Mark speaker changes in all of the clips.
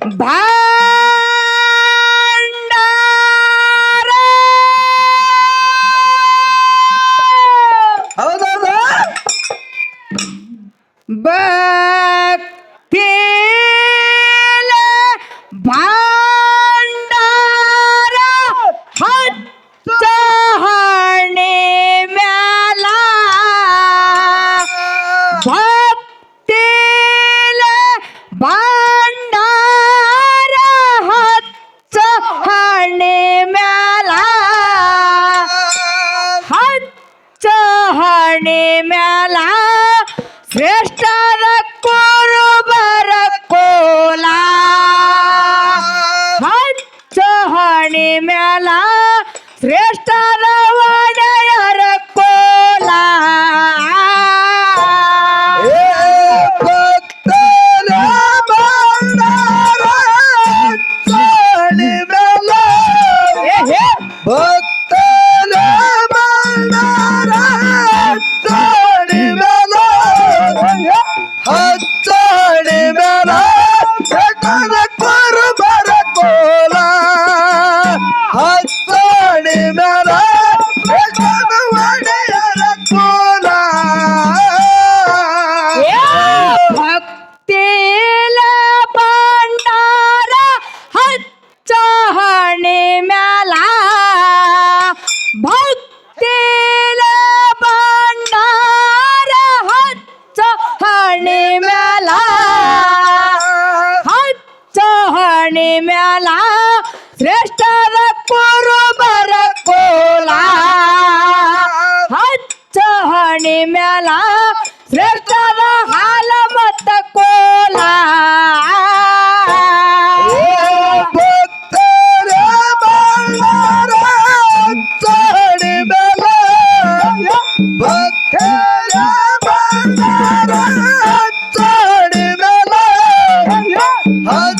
Speaker 1: Bye.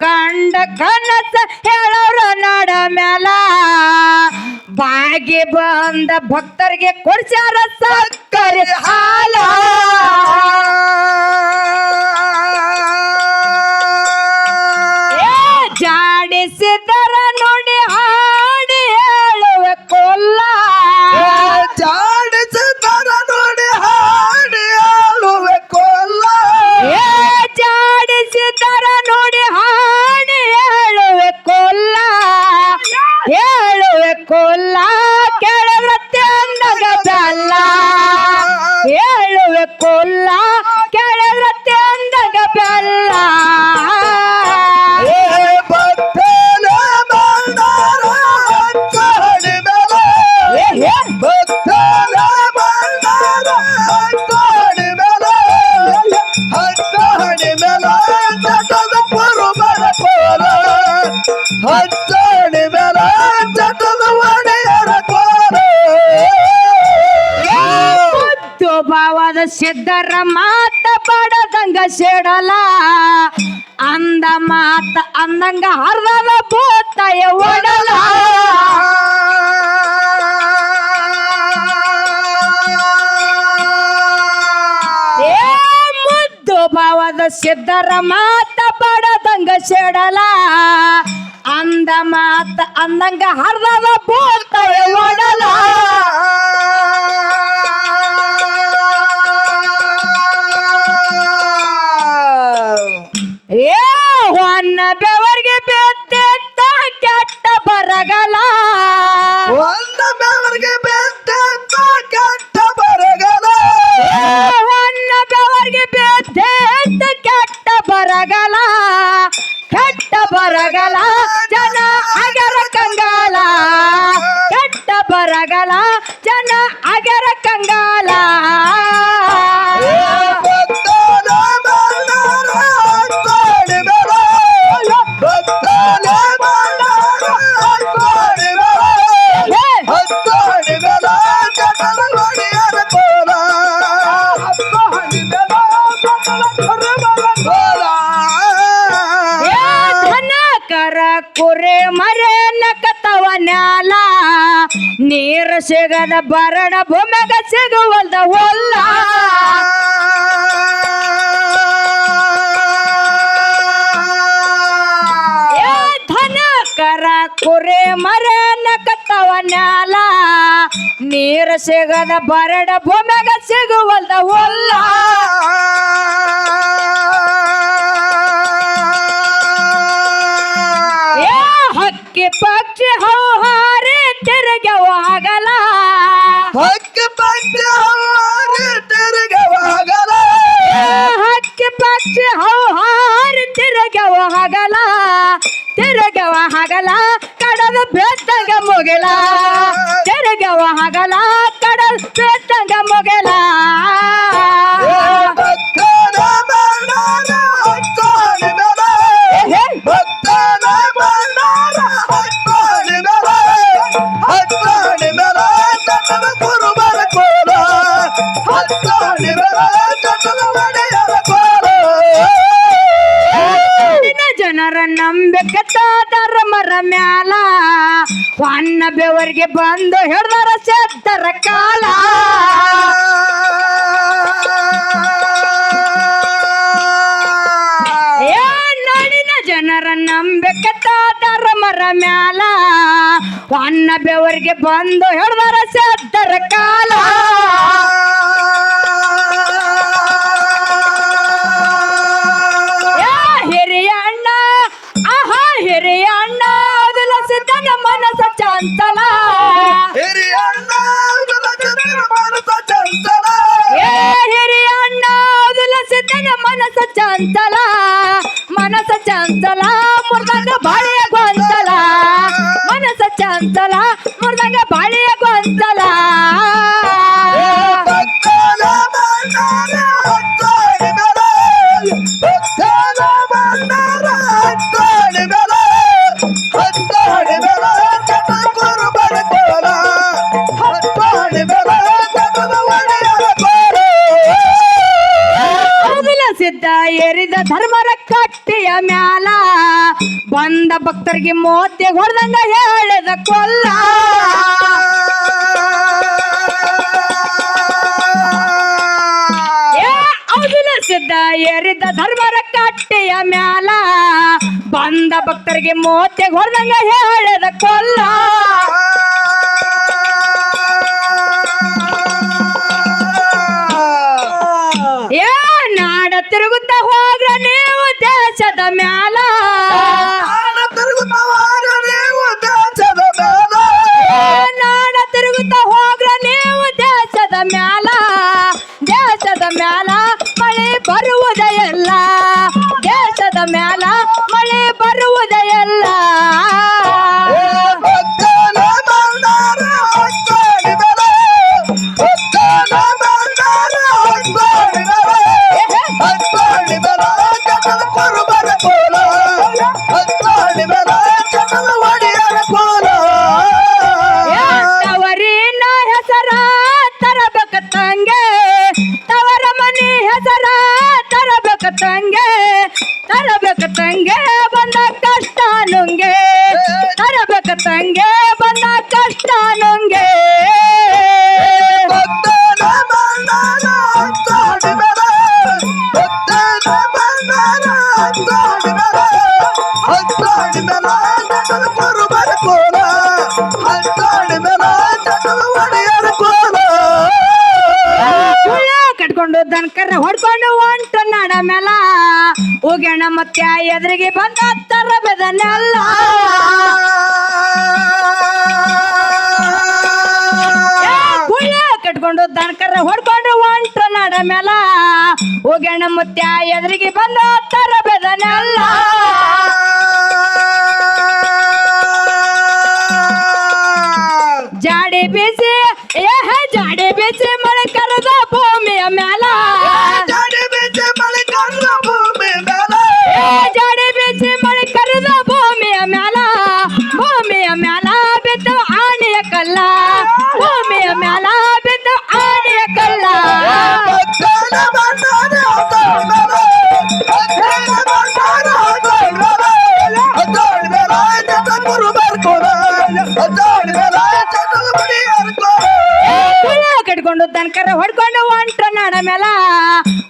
Speaker 1: ಕಂಡ ಕನಸ ಹೇಳೋರು ನಡ ಮ್ಯಾಲ. ಬಾಗಿ ಬಂದ ಭಕ್ತರಿಗೆ ಕೊಡ್ಸ್ಯಾರ ಸಕ್ಕರೆ ಹಾಲ. ಸಿದ್ಧರ ಮಾತ ಪಡದಂಗ ಸೇಡಲ. ಅಂದ ಮಾತ ಅಂದಂಗ ಹರ್ದದ ಭೂತಯ ಓಡಲ ಮುದ್ದು ಸಿದ್ಧರ ಮಾತ ಪಡದಂಗ ಸೇಡಲ. ಅಂದ ಮಾತ ಅಂದಂಗ ಹರ್ದದ ಭೂತ ಜಗನ ಬರಣ ಬೊಮ್ಮೆಗ ಸಿಗುವಂತ ಒಲ್ಲ ಧನ ಕರ ಕುರೆ ಮರೆ ನಕತ್ತವ ಸಿಗದ ಬರಡ ಬೊಮ್ಮೆಗ ಸಿಗುವಲ್ದ ಒಲ್ಲ ಬಂದು ಹಿಡ್ದಾರ ಚತ್ತರ ಕಾಲ. ಏ ನಾಡಿನ ಜನರ ನಂಬಿಕೆ ಮರ ಮ್ಯಾಲ. ಅನ್ನ ಬೆವರಿಗೆ ಬಂದು ಹಿಡ್ದಾರ ಚತ್ತರ ಕಾಲ.
Speaker 2: गोंचला
Speaker 1: मनस चंचला मृदंग भाळ्या गोंचला मनस चंचला ಭಕ್ತರಿಗೆ ಮೋತ್ಯ ಹೊಡೆದಂಗ ಹೇಳದ ಕೊಲ್ಲ. ಸಿದ್ಧ ಏರಿದ್ದ ಧರ್ಮರ ಕಟ್ಟೆಯ ಮ್ಯಾಲ. ಬಂದ ಭಕ್ತರಿಗೆ ಮೋತ್ಯ ಹೊಡೆದಂಗ ಹೇಳದ ಕೊಲ್ಲ. ಏ, ನಾಡ ತಿರುಗುತ್ತ ಹೋಗ್ರ ನೀವು ದೇಶದ ಮ್ಯಾಲ. ತಂಗೆ ತರಬೇಕ ತಂಗೆ ಬಂದ ಕಷ್ಟ ನುಂಗೆ. ತರಬೇಕ ತಂಗೆ ಗಣಮತ್ಯ ಎದುರಿಗೆ ಬಂದ ತರ ಬೆದನೆಲ್ಲ. ಕಟ್ಕೊಂಡು ದನಕರ ಹೊಡ್ಕೊಂಡು ಹೊಂಟ್ರ ನಡ ಮೇಲ ಹೋಗ್ಯಾಣ ಮತ್ತೆ ಎದುರಿಗೆ ಬಂದ
Speaker 2: ತರ ಬೆದನೆಲ್ಲ.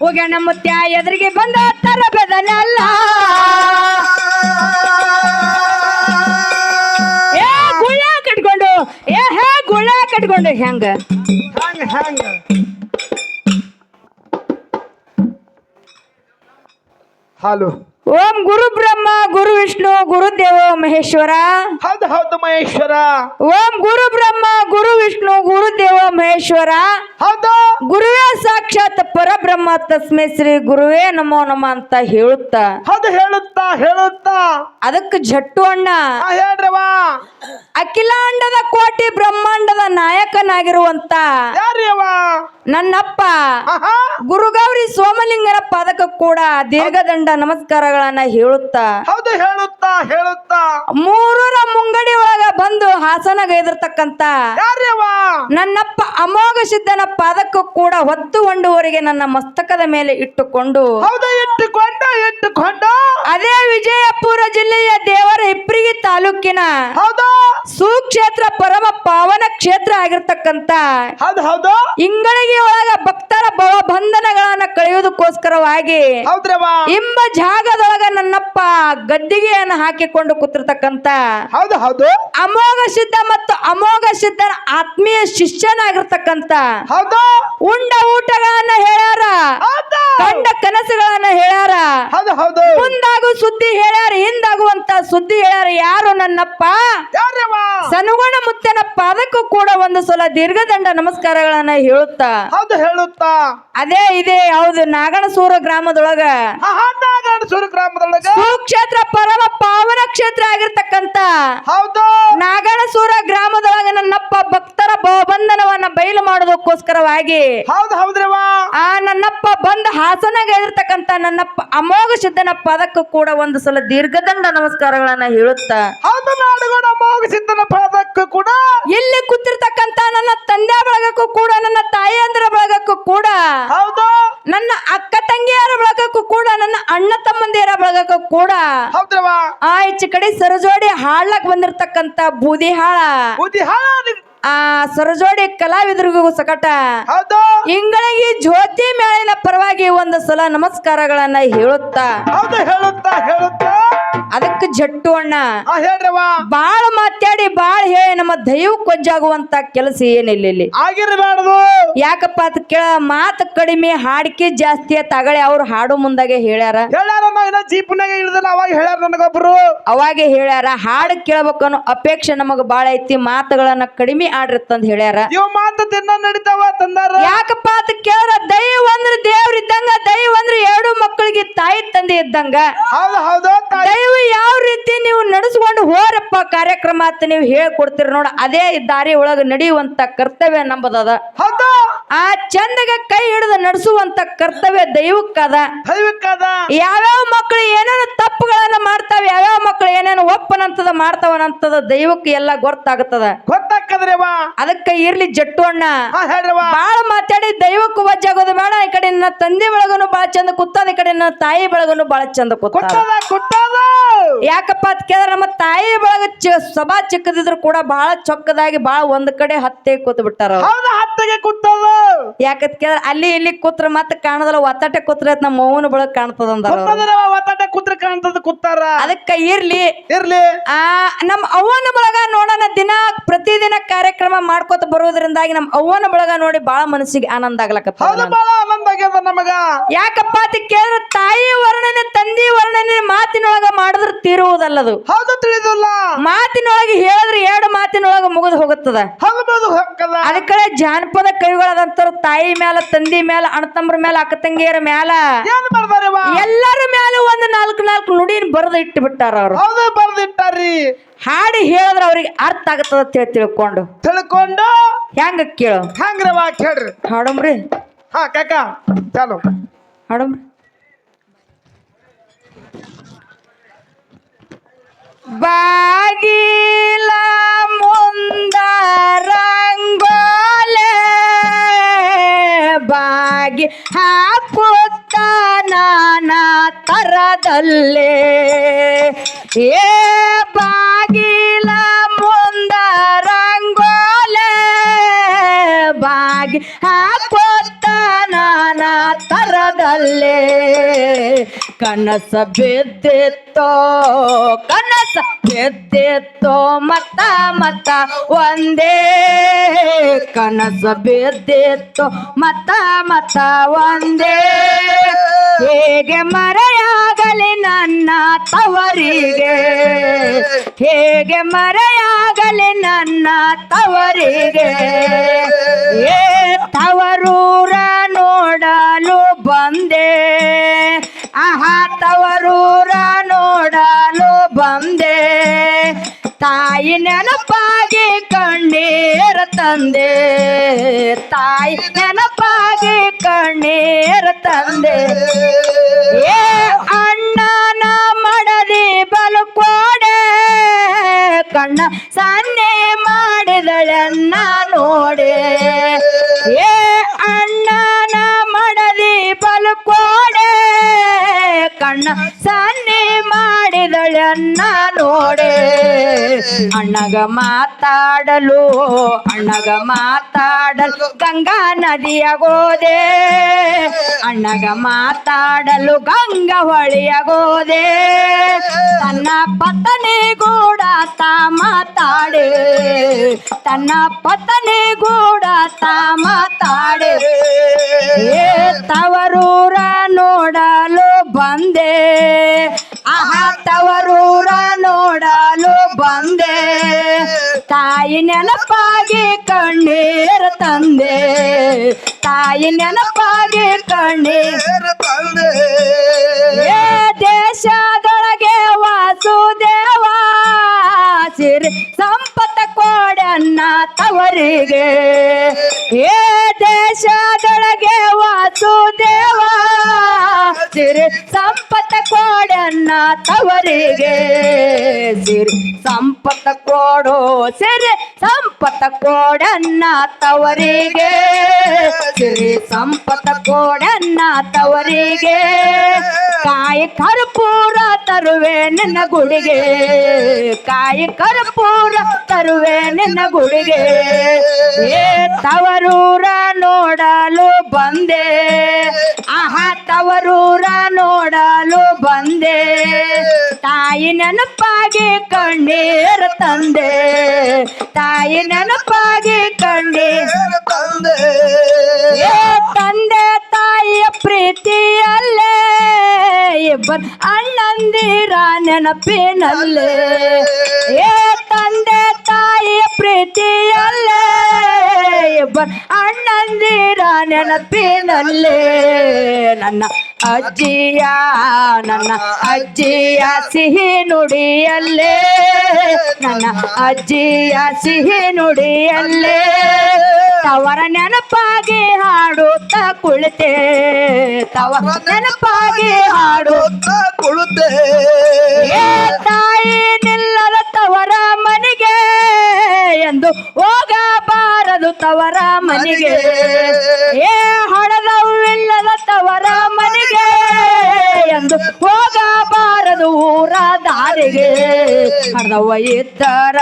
Speaker 1: ಹೋಗ್ಯಾನ ಮುತ್ಯ ಎದುರಿಗೆ ಬಂದ ತರ ಬೆದನಲ್ಲ. ಏ, ಗುಳ್ಳ ಕಟ್ಕೊಂಡು, ಏ, ಹೇ, ಗುಳ್ಳ ಕಟ್ಕೊಂಡು ಹೆಂಗ.
Speaker 2: ಹಾಲು.
Speaker 1: ಓಂ ಗುರು ಬ್ರಹ್ಮ ಗುರು ವಿಷ್ಣು ಗುರುದೇವ ಮಹೇಶ್ವರ.
Speaker 2: ಹೌದು ಹೌದು ಮಹೇಶ್ವರ.
Speaker 1: ಓಂ ಗುರು ಬ್ರಹ್ಮ ಗುರು ವಿಷ್ಣು ಗುರುದೇವ ಮಹೇಶ್ವರ.
Speaker 2: ಹೌದು.
Speaker 1: ಗುರುವೇ ಸಾಕ್ಷಾತ್ ಪರಬ್ರಹ್ಮ ತಸ್ಮೈ ಶ್ರೀ ಗುರುವೇ ನಮೋ ನಮ ಅಂತ ಹೇಳುತ್ತಾ.
Speaker 2: ಹೌದು ಹೇಳುತ್ತಾ ಹೇಳುತ್ತಾ.
Speaker 1: ಅದಕ್ಕೆ ಜಟ್ಟು ಅಣ್ಣ.
Speaker 2: ಹೇಳ್ರವ
Speaker 1: ಅಖಿಲಾಂಡದ ಕೋಟಿ ಬ್ರಹ್ಮಾಂಡದ ನಾಯಕನಾಗಿರುವಂತ
Speaker 2: ಯಾರ್ಯವ
Speaker 1: ನನ್ನಪ್ಪ
Speaker 2: ಆಹಾ.
Speaker 1: ಗುರುಗೌರಿ ಸೋಮಲಿಂಗರ ಪದಕ ಕೂಡ ದೀರ್ಘದಂಡ ನಮಸ್ಕಾರಗಳನ್ನ ಹೇಳುತ್ತಾ
Speaker 2: ಹೌದು ಹೇಳುತ್ತಾ. ಹೇಳುತ್ತಾ?
Speaker 1: ಮೂರರ ಮುಂಗಡಿ ಒಳಗ ಬಂದು ಹಾಸನಗೈದಿರ್ತಕ್ಕಂತ
Speaker 2: ಯಾರ್ಯವ
Speaker 1: ನನ್ನಪ್ಪ ಅಮೋಘ ಸಿದ್ಧನ ಪಾದಕ್ಕೂ ಕೂಡ ಹೊತ್ತು ಹೊಂಡುವವರೆಗೆ ನನ್ನ ಮಸ್ತಕದ ಮೇಲೆ ಇಟ್ಟುಕೊಂಡು
Speaker 2: ಹೌದು ಇಟ್ಟುಕೊಂಡು ಇಟ್ಟುಕೊಂಡು.
Speaker 1: ಅದೇ ವಿಜಯಪುರ ಜಿಲ್ಲೆಯ ದೇವರ ಹಿಪ್ರಿಗಿ ತಾಲೂಕಿನ
Speaker 2: ಹೌದು.
Speaker 1: ಸುಕ್ಷೇತ್ರ ಪರಮ ಪಾವನ ಕ್ಷೇತ್ರ ಆಗಿರ್ತಕ್ಕಂತ
Speaker 2: ಹೌದು ಹೌದು.
Speaker 1: ಇಂಗಳಿಗೆ ಒಳಗ ಭಕ್ತರ ಬವ ಬಂಧನಗಳನ್ನ ಕಳೆಯುವುದಕ್ಕೋಸ್ಕರವಾಗಿ ಎಂಬ ಜಾಗದೊಳಗ ನನ್ನಪ್ಪ ಗದ್ದಿಗೆಯನ್ನು ಹಾಕಿಕೊಂಡು ಕೂತಿರ್ತಕ್ಕಂತ
Speaker 2: ಹೌದು ಹೌದು.
Speaker 1: ಅಮೋಘ ಸಿದ್ಧ ಮತ್ತು ಅಮೋಘ ಸಿದ್ಧನ ಆತ್ಮೀಯ ಶಿಷ್ಯನಾಗಿರ್ತಕ್ಕಂತ
Speaker 2: ಹೌದು.
Speaker 1: ಉಂಡ ಊಟಗಳನ್ನ ಹೇಳ್ಯಾರ ಕಂಡ ಕನಸುಗಳನ್ನ ಹೇಳ್ಯಾರ
Speaker 2: ಹೌದು ಹೌದು.
Speaker 1: ಮುಂದಾಗು ಸುದ್ದಿ ಹೇಳ್ಯಾರ ಹಿಂದಾಗುವಂತ ಸುದ್ದಿ ಹೇಳ್ಯಾರ ಯಾರು ನನ್ನಪ್ಪ? ಸನುಗುಣ ಮುತ್ತನ ಪಾದಕ್ಕೂ ಕೂಡ ಒಂದು ಸಲ ದೀರ್ಘದಂಡ ನಮಸ್ಕಾರಗಳನ್ನ ಹೇಳುತ್ತಾ.
Speaker 2: ಹೌದು ಹೇಳುತ್ತಾ.
Speaker 1: ಅದೇ ಇದೆ ಹೌದು ನಾಗಣಸೂರ ಗ್ರಾಮದೊಳಗ.
Speaker 2: ಕ್ಷೇತ್ರ ಗ್ರಾಮದೊಳಗ.
Speaker 1: ಸುಕ್ಷೇತ್ರ ಪರಮ ಪಾವನ ಕ್ಷೇತ್ರ ಆಗಿರ್ತಕ್ಕಂತ.
Speaker 2: ಹೌದು.
Speaker 1: ನಾಗಣಸೂರ ಗ್ರಾಮದೊಳಗ ನನ್ನಪ್ಪ ಭಕ್ತರ ಬಂಧನವನ್ನ ಬಯಲು ಮಾಡೋದಕ್ಕೋಸ್ಕರವಾಗಿ
Speaker 2: ಹೌದು ಹೌದ್ರವ
Speaker 1: ಆ ನನ್ನಪ್ಪ ಬಂದ ಹಾಸನಗೈದಿರ್ತಕ್ಕಂತ ನನ್ನಪ್ಪ ಅಮೋಘ ಸಿದ್ಧನ ಪದಕ್ಕೂ ಕೂಡ ಒಂದು ಸಲ ದೀರ್ಘದಂಡ ನಮಸ್ಕಾರಗಳನ್ನ ಹೇಳುತ್ತಾ.
Speaker 2: ಹೌದು ಮೋಗ ಸಿದ್ಧನ ಪಾದಕ್ಕೂ ಕೂಡ.
Speaker 1: ಇಲ್ಲಿ ಕೂತಿರ್ತಕ್ಕಂತ ನನ್ನ ತಂದೆ ಬಳಗಕ್ಕೂ ಕೂಡ ನನ್ನ ತಾಯಿಯಂದ್ರ ಬಳಗಕ್ಕೂ ಕೂಡ
Speaker 2: ಹೌದು.
Speaker 1: ನನ್ನ ಅಕ್ಕ ತಂಗಿಯರ ಬಳಗಕ್ಕೂ ಕೂಡ ನನ್ನ ಅಣ್ಣ ತಮ್ಮಂದಿಯರ ಬಳಗಕ್ಕೂ ಕೂಡ.
Speaker 2: ಹೌದ್ರವ
Speaker 1: ಆ ಈಚೆ ಕಡೆ ಸರಜೋಡಿ ಹಾಳಕ್ ಬಂದಿರತಕ್ಕಂತ ಬೂದಿ ಹಾಳ.
Speaker 2: ಬೂದಿ ಹಾಳು
Speaker 1: ಆ ಸರಜೋಡಿ ಕಲಾವಿದರಿಗೂ ಸಕಟ.
Speaker 2: ಹೌದು.
Speaker 1: ಇಂಗಳಿಗೆ ಜ್ಯೋತಿ ಮೇಳಿನ ಪರವಾಗಿ ಒಂದು ಸಲ ನಮಸ್ಕಾರಗಳನ್ನ ಹೇಳುತ್ತಾ.
Speaker 2: ಹೌದು ಹೇಳುತ್ತಾ ಹೇಳುತ್ತಾ.
Speaker 1: ಅದಕ್ಕೆ ಜಟ್ಟು ಅಣ್ಣ.
Speaker 2: ಹೇಳ್ರವ
Speaker 1: ಬಾಳ ಮಾತಾಡಿ ಬಾಳ ಹೇಳಿ ನಮ್ಮ ದೈವ ಕೊಜ್ಜಾಗುವಂತ ಕೆಲಸ ಏನಿಲ್ಲ ಇಲ್ಲಿ.
Speaker 2: ಆಗಿರಬಾರ್ದು.
Speaker 1: ಯಾಕಪ್ಪ ಅಂತ ಕೇಳ ಮಾತು ಕಡಿಮೆ ಹಾಡಿಕೆ ಜಾಸ್ತಿ ತಗಳಿ ಅವ್ರು ಹಾಡು ಮುಂದಾಗೆ ಹೇಳ್ಯಾರ.
Speaker 2: ಹೇಳ್ಯಾರ ನಾ ಇನ್ನ ಜೀಪ್ನಾಗ ಇಳಿದಲ್ಲ ಅವಾಗ ಹೇಳ್ಯಾರ ನನಗೊಬ್ರು.
Speaker 1: ಅವಾಗೆ ಹೇಳ್ಯಾರ ಹಾಡು ಕೇಳಬೇಕು ಅನ್ನೋ ಅಪೇಕ್ಷೆ ನಮಗ ಬಾಳ ಐತಿ ಮಾತುಗಳನ್ನ ಕಡಿಮೆ ಆಡಿರತ್ತಂತ ಹೇಳ್ಯಾರ.
Speaker 2: ಇವ ಮಾತು ತಿನ್ನ ನಡೀತಾವ ತಂದಾರ.
Speaker 1: ಯಾಕಪ್ಪ ಅಂತ ಕೇಳ ದೈವ ಅಂದ್ರೆ ದೇವ್ರ ಇದ್ದಂಗ ದೈವ ಅಂದ್ರೆ ಎರಡು ಮಕ್ಕಳಿಗೆ ತಾಯಿ ತಂದೆ ಇದ್ದಂಗ.
Speaker 2: ಹೌದು ಹೌದು.
Speaker 1: ದೈವ ಯಾವ ರೀತಿ ನೀವು ನಡೆಸ್ಕೊಂಡು ಹೋರಪ್ಪ ಕಾರ್ಯಕ್ರಮ ಅಂತ ನೀವು ಹೇಳ್ಕೊಡ್ತೀರಿ ನೋಡ. ಅದೇ ದಾರಿ ಒಳಗೆ ನಡೆಯುವಂತ ಕರ್ತವ್ಯ ನಂಬದದ.
Speaker 2: ಹೌದು.
Speaker 1: ಆ ಚಂದಗ ಕೈ ಹಿಡಿದು ನಡೆಸುವಂತ ಕರ್ತವ್ಯ ದೈವಕ್ಕದ.
Speaker 2: ದೈವಕ್ಕದ.
Speaker 1: ಯಾವ್ಯಾವ ಮಕ್ಕಳು ಏನೇನು ತಪ್ಪುಗಳನ್ನ ಮಾಡ್ತಾವ ಯಾವ್ಯಾವ ಮಕ್ಕಳು ಏನೇನು ಒಪ್ಪನಂತದ ಮಾಡ್ತಾವನಂತದ ದೈವಕ್ಕೆ ಎಲ್ಲ ಗೊತ್ತಾಗುತ್ತದ
Speaker 2: ಗೊತ್ತಾಕದ್ರವ
Speaker 1: ಅದಕ್ಕೆ ಇರ್ಲಿ ಜಟ್ಟು ಅಣ್ಣ. ಬಾಳ ಮಾತಾಡಿ ದೈವಕ್ಕೂ ವಜ್ಜಾಗೋದು ಬೇಡ ಈ ಕಡೆ ನನ್ನ ತಂದೆ ಬೆಳಗನು ಬಾಳ ಚಂದ ಕೂತದ ಈ ಕಡೆ ನನ್ನ ತಾಯಿ ಬೆಳಗನು ಬಾಳ ಚಂದ ಕೂತದ
Speaker 2: ಕೊಟ್ಟದ
Speaker 1: ಯಾಕಪ್ಪ ಅದ್ ಕೇಳಿದ್ರೆ ನಮ್ಮ ತಾಯಿ ಬೆಳಗ ಸಭಾ ಚಿಕ್ಕದಿದ್ರು ಕೂಡ ಬಹಳ ಚೊಕ್ಕದಾಗಿ ಬಹಳ ಒಂದ್ ಕಡೆ ಹತ್ತೆ ಕೂತ್ ಬಿಟ್ಟಾರ
Speaker 2: ಹತ್ತಿಗೆ ಕುತ್ತದ
Speaker 1: ಯಾಕಂತ ಕೇಳಿದ್ರೆ ಅಲ್ಲಿ ಇಲ್ಲಿ ಕೂತ್ರ ಮತ್ತೆ ಕಾಣದಲ್ಲ ಒತ್ತಾಟೆ ಕೂತ್ರ ನಮ್ಮ ಮೌನ ಬೆಳಗ್ ಕಾಣ್ತದ
Speaker 2: ಒತ್ತಾಟ ಕುತ್ರ ಕಾಣ್ತದ ಕೂತಾರ?
Speaker 1: ಅದಕ್ಕ ಇರ್ಲಿ.
Speaker 2: ಇರ್ಲಿ.
Speaker 1: ಆ ನಮ್ಮ ಅವ್ವನ ಬಳಗ ನೋಡೋಣ ದಿನ ಪ್ರತಿದಿನ ಕಾರ್ಯಕ್ರಮ ಮಾಡ್ಕೊತ ಬರೋದ್ರಿಂದಾಗಿ ನಮ್ಮ ಅವ್ವನ ಬಳಗ ನೋಡಿ ಬಾಳ ಮನಸ್ಸಿಗೆ ಆನಂದ
Speaker 2: ಆಗ್ಲಕ್ಕ ಆನಂದ ಆಗ್ಯದ ನಮಗ.
Speaker 1: ಯಾಕಪ್ಪ ಅಂತ ಕೇಳಿದ್ರೆ ತಾಯಿ ವರ್ಣನೆ ತಂದಿ ವರ್ಣನೆ ಮಾತಿನೊಳಗ ಮಾಡಿದ್ರ ತೀರುವುದಲ್ಲದು.
Speaker 2: ಹೌದು ತಿಳಿದಿಲ್ಲ.
Speaker 1: ಮಾತಿನೊಳಗೆ ಹೇಳಿದ್ರೆ ಎರಡು ಮಾತಿನೊಳಗ ಮುಗಿದು ಹೋಗುತ್ತದೆ. ಅದಕ್ಕೆ ಜಾನಪದ ಕವಿಗಳದಂತರು ತಾಯಿ ಮ್ಯಾಲ ತಂದಿ ಮ್ಯಾಲ ಅಣ್ಣತಮ್ಮರ ಮ್ಯಾಲ ಅಕ್ಕ ತಂಗಿಯರ ಮ್ಯಾಲ.
Speaker 2: ಏನ್
Speaker 1: ಎಲ್ಲರ ಮ್ಯಾಲ ಒಂದು ನಾಲ್ಕು ನಾಲ್ಕು ನುಡಿನ ಬರೆದು ಇಟ್ಟು ಬಿಟ್ಟಾರ ಅವ್ರು.
Speaker 2: ಹೌದು ಬರ್ದಿಟ್ಟಾರಿ
Speaker 1: ಹಾಡಿ ಹೇಳಿದ್ರ ಅವ್ರಿಗೆ ಅರ್ಥ ಆಗತ್ತದ ಅಂತ ಹೇಳಿ ತಿಳ್ಕೊಂಡು.
Speaker 2: ತಿಳ್ಕೊಂಡು?
Speaker 1: ಹೆಂಗ ಕೇಳು.
Speaker 2: ಹಂಗ್ರವ ಕೇಳ್ರಿ
Speaker 1: ಹಾಡಂಬ್ರಿ.
Speaker 2: ಹಾ ಕಾಕ ಚಾಲು.
Speaker 1: ಹಾಡಂಬ್ರಿ. ಬಾಗಿಲ ಬಾಗಿ ಹಾಕುತ್ತ ನಾನ ತರದಲ್ಲೇ. ಏ ಬಾಗಿಲ ತರದಲ್ಲೇ ಕನಸ ಬಿದ್ದಿತ್ತೋ ಕನಸ ಬಿದ್ದಿತ್ತೋ, ಮತ್ತ ಮತ್ತ ಒಂದೇ. ಕನಸ ಬಿದ್ದಿತ್ತು, ಮತ್ತ ಮತ್ತ ಒಂದೇ. ಹೇಗೆ ಮರೆಯಾಗಲಿ ನನ್ನ ತವರಿಗೆ? ಹೇಗೆ ಮರೆಯಾಗಲಿ ನನ್ನ ತವರಿಗೆ? ಸನ್ನೆ ಮಾಡಿದಳನ್ನ ನೋಡೆ. ಅಣ್ಣಗ ಮಾತಾಡಲು ಅಣ್ಣಗ ಮಾತಾಡಲು ಗಂಗಾ ನದಿಯಾಗೋದೆ ಅಣ್ಣಗ ಮಾತಾಡಲು ಗಂಗಾ ಹೊಳಿಯಾಗೋದೆ ತನ್ನ ಪತನಿ ಗೂಡ ತಾ ಮಾತಾಡೆ. ತನ್ನ ಪತನಿ ಗೂಡ ತಾ ಮಾತಾಡೆ. ತವರೂರ ನೋಡಲು ಬಂದೆ. ಆಹಾ ತವರೂರ ನೋಡಲು ಬಂದೆ. ತಾಯಿ ನೆನಪಾಗಿ ಕಣ್ಣೀರ ತಂದೆ. ತಾಯಿ ನೆನಪಾಗಿ ಕಣ್ಣೀರು
Speaker 2: ತಂದೆ.
Speaker 1: ಏ ದೇಶದೊಳಗೆ ವಾಸುದೇವ, ಸಿರಿ ಕೋಡನ್ನ ತವರಿಗೆ ಸಿರಿ. ಸಂಪತ್ತ ಕೊಡೋ ಸಿರಿ. ಸಂಪತ್ತ ಕೋಡನ್ನ ತವರಿಗೆ ಸಿರಿ. ಸಂಪತ್ತ ಕೋಡನ್ನ ತವರಿಗೆ ಕಾಯಿ ಕರ್ಪೂರ ತರುವೆ ನಿನ್ನ ಗುಡಿಗೆ ಕಾಯಿ ಕರ್ಪೂರ ತರುವೆ ನಿನ್ನ ಗುಡಿಗೆ ಏ ತವರೂರ ನೋಡಲು ಬಂದೆ. ಆಹಾ, ತವರೂರ ನೋಡಲು ಬಂದೆ. ತಾಯಿ ನೆನಪಾಗಿ ಕಣ್ಣೀರ ತಂದೆ. ತಾಯಿ ನೆನಪಾಗಿ ಕಣ್ಣೀರು
Speaker 2: ತಂದೆ.
Speaker 1: ತಂದೆ ತಾಯಿಯ ಪ್ರೀತಿಯಲ್ಲೇ, ಇಬ್ಬರು ಅಣ್ಣಂದಿರ ನೆನಪಿನಲ್ಲೇ. ಏ ತಂದೆ ತಾಯಿಯ ಪ್ರೀತಿಯಲ್ಲೇ ಇಬ್ಬರು ಅಣ್ಣಂದಿರ ನೆನಪಿನಲ್ಲೇ. ನನ್ನ ಅಜ್ಜಿಯ ನನ್ನ ಅಜ್ಜಿಯ ಸಿಹಿ ನುಡಿಯಲ್ಲೇ. ನನ್ನ ಅಜ್ಜಿಯ ಸಿಹಿ ನುಡಿಯಲ್ಲೇ. ತವರ ನೆನಪಾಗಿ ಹಾಡುತ್ತ ಕುಳಿತೆ. ತವರ ನೆನಪಾಗಿ ಹಾಡುತ್ತ
Speaker 2: ಕುಳುತ್ತೆ
Speaker 1: ಮನೆಗೆ. ಏ ಹಣದವಿಲ್ಲದ ತವರ ಮನೆಗೆ. ಎಂದು ಹೋಗಬಾರದು ಊರ ದಾರಿಗೆ. ಹಣದವ್ವ ಇದ್ದಾರ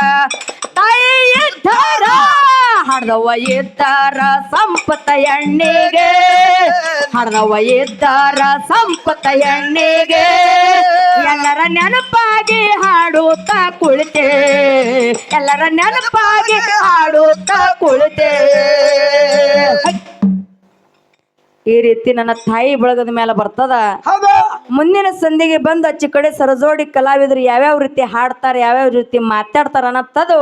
Speaker 1: ತಾಯಿ ಇದ್ದಾರ ಹಡ್ದವ ಇದ್ದಾರ ಸಂಪತ ಎಣ್ಣಿಗೆ. ಹಡ್ದವ ಇದ್ದಾರ ಸಂಪತ ಎಣ್ಣಿಗೆ. ಎಲ್ಲರ ನೆನಪಾಗಿ ಹಾಡುತ್ತಾ ಕುಳಿತೆ. ಎಲ್ಲರ ನೆನಪಾಗಿ ಹಾಡುತ್ತಾ ಕುಳಿತೆ. ಈ ರೀತಿ ನನ್ನ ತಾಯಿ ಬಳಗದ ಮೇಲೆ ಬರ್ತದ. ಮುಂದಿನ ಸಂಧಿಗೆ ಬಂದ ಅಚ್ಚಿ ಕಡೆ ಸರಜೋಡಿ ಕಲಾವಿದರು ಯಾವ್ಯಾವ ರೀತಿ ಹಾಡ್ತಾರೆ ಯಾವ್ಯಾವ ರೀತಿ ಮಾತಾಡ್ತಾರ ಅನ್ನತ್ತದು.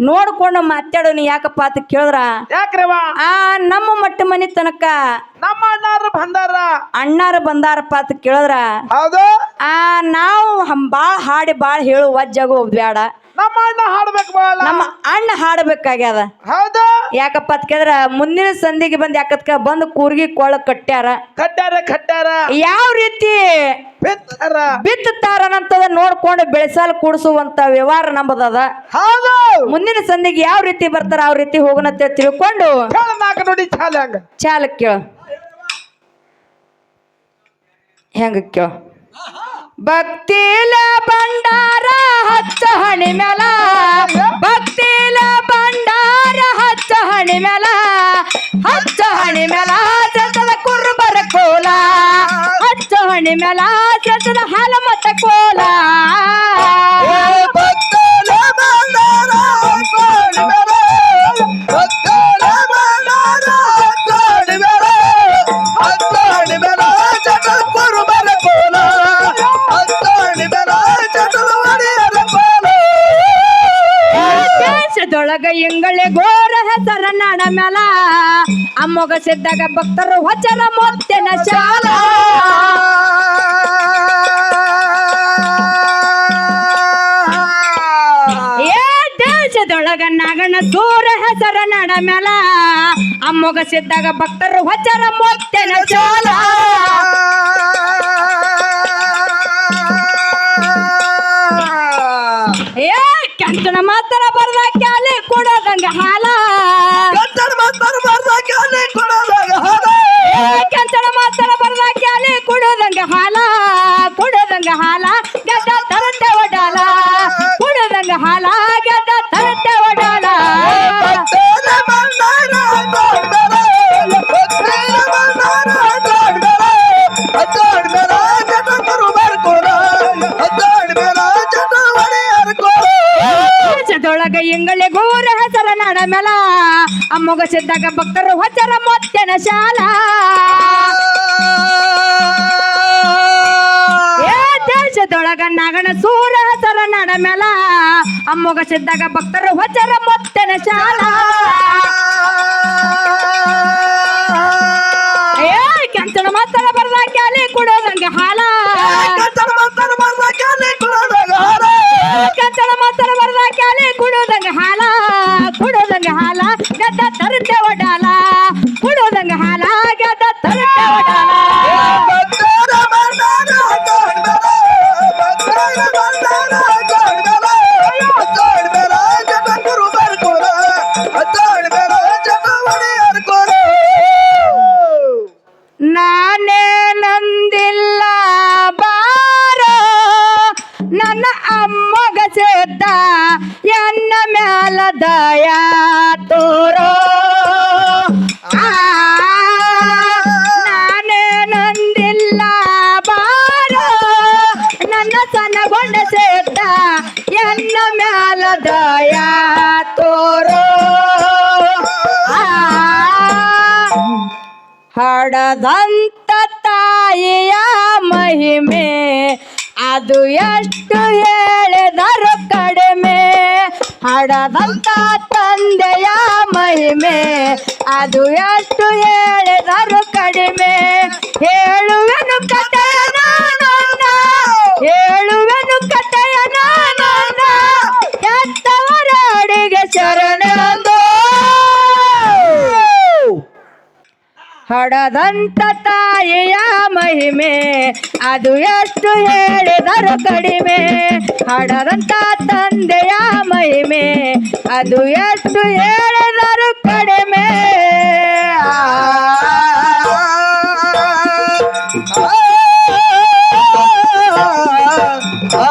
Speaker 1: ನೋಡ್ಕೊಂಡು ಮಾತಾಡೋನು ಯಾಕಪ್ಪ ಅಂತ ಕೇಳಿದ್ರ?
Speaker 2: ಯಾಕ್ರವ?
Speaker 1: ಆ ನಮ್ಮ ಮಟ್ಟ ಮನಿ ತನಕ
Speaker 2: ನಮ್ಮ ಅಣ್ಣಾರು ಬಂದಾರ.
Speaker 1: ಅಣ್ಣಾರು ಬಂದಾರಪ್ಪ ಅಂತ ಕೇಳಿದ್ರ?
Speaker 2: ಹೌದು.
Speaker 1: ಆ ನಾವು ಹಂ- ಬಾಳ್ ಹಾಡಿ ಬಾಳ್ ಹೇಳು ವಜ್ಜಾಗು ಬೇಡ.
Speaker 2: ನಮ್ಮ ಅಣ್ಣ ಹಾಡ್ಬೇಕು ಬಾಳ.
Speaker 1: ನಮ್ಮ ಅಣ್ಣ ಹಾಡಬೇಕಾಗ್ಯದ.
Speaker 2: ಹೌದು.
Speaker 1: ಯಾಕಪ್ಪ ಅಂತ ಕೇಳಿದ್ರ ಮುಂದಿನ ಸಂಧಿಗೆ ಬಂದ್ ಯಾಕತ್ಕ ಬಂದ್ ಕೂರ್ಗಿ ಕೊಳ್ಳ ಕಟ್ಟ್ಯಾರ.
Speaker 2: ಕಟ್ಟಾರ ಕಟ್ಟಾರ
Speaker 1: ಯಾವ ರೀತಿ
Speaker 2: ಬಿತ್ತಾರ.
Speaker 1: ಬಿತ್ತುತ್ತಾರನಂತದ ನೋಡ್ಕೊಂಡು ಬೆಳೆಸಲ್ ಕೂಡಿಸುವಂತ ವ್ಯವಹಾರ ನಂಬದದ.
Speaker 2: ಹೌದು.
Speaker 1: ಮುಂದಿನ ಸಂಧಿಗೆ ಯಾವ ರೀತಿ ಬರ್ತಾರ ಆ ರೀತಿ ಹೋಗೋಣಂತ ತಿಳ್ಕೊಂಡು
Speaker 2: ಹೇಳ ನಾಲ್ಕು ನೋಡಿ ಚಾಲ ಹಂಗ.
Speaker 1: ಚಾಲಕ್ ಕೇಳ. ಹೆಂಗ ಕೇಳ? ಭಕ್ತಿಲ ಭಂಡಾರ ಹಚ್ಚ ಹಣಿ ಮ್ಯಾಲ. ಭಕ್ತಿಲ ಭಂಡಾರ ಹಚ್ಚ ಹಣಿ ಮ್ಯಾಲ. ಹಚ್ಚ ಹಣಿ ಮ್ಯಾಲ ಜತದ ಕುರ್ಬರ ಮೇಲ ಸತ್ತದ ಹಾಲ ಅಮ್ಮೊಗ ಸಿದ್ದಾಗ ಭಕ್ತರು ವಚನ ಮೊತ್ತನ ಶಾಲ. ಏ ದೇಶದೊಳಗ ನಾಗಣ ಸೂರ ಹೆಸರ ನಾಡ ಮ್ಯಾಲ. ಸಿದ್ದಾಗ ಭಕ್ತರು ವಚನ ಮೊತ್ತನ ಶಾಲ. ಏ ಕಂಚನ ಮಾತರ ಬರ್ದ ಕ್ಯಾಲಿ ಕೊಡೋದಂಗ ಹಾಲ. ದೇಶದೊಳಗ ಇಂಗಳಿ ಘೋರ ಹೆಸರ ನಾಡ ಮೇಲ ಅಮ್ಮೊಗ ಸಿದ್ದಾಗ ಭಕ್ತರು ಹೊಚ್ಚರ ಮೊತ್ತನ ಶಾಲ. ದೇಶದೊಳಗ ನಗಣ ಸೂರ ಹೆಸರ ನಾಡ ಮೇಲ ಅಮ್ಮೊಗ ಸಿದ್ದಾಗ ಭಕ್ತರು ಹೊಚ್ಚರ ಮೊತ್ತನ ಶಾಲ. ಬರ್ದ ಕ್ಯಾಲಿ ಕುಡೋದಂಗ ಹಾಲ ಕುಡೋದಂಗ ಹಾಲ ಗದ್ದ ತರತೆ ಒಡಾಲ ಕುಡೋದಂಗ ಹಾಲ ಗದ್ದ ತರತೆ ಎಷ್ಟು ಹೇಳಿದರು ಕಡಿಮೆ. ಹಡದಂತ ತಂದೆಯ ಮಹಿಮೆ, ಅದು ಎಷ್ಟು ಹೇಳಿದರು ಕಡಿಮೆ. ಹೇಳುವೆನು ಕಥೆಯ ನನ್ನ ಹೇಳುವೆನು ಕಥೆಯ ನನ್ನ ಎತ್ತವರ ಅಡಿಗೆ ಶರಣಂದು ಹಡದಂತ ತಾಯಿಯ ಮಹಿಮೆ. ಅದು ಎಷ್ಟು ಹೇಳಿದರು ಕಡಿಮೆ. ಹಡರಂತ ತಂದೆಯ ಮಹಿಮೆ. ಅದು ಎಷ್ಟು ಹೇಳಿದರು ಕಡಿಮೆ.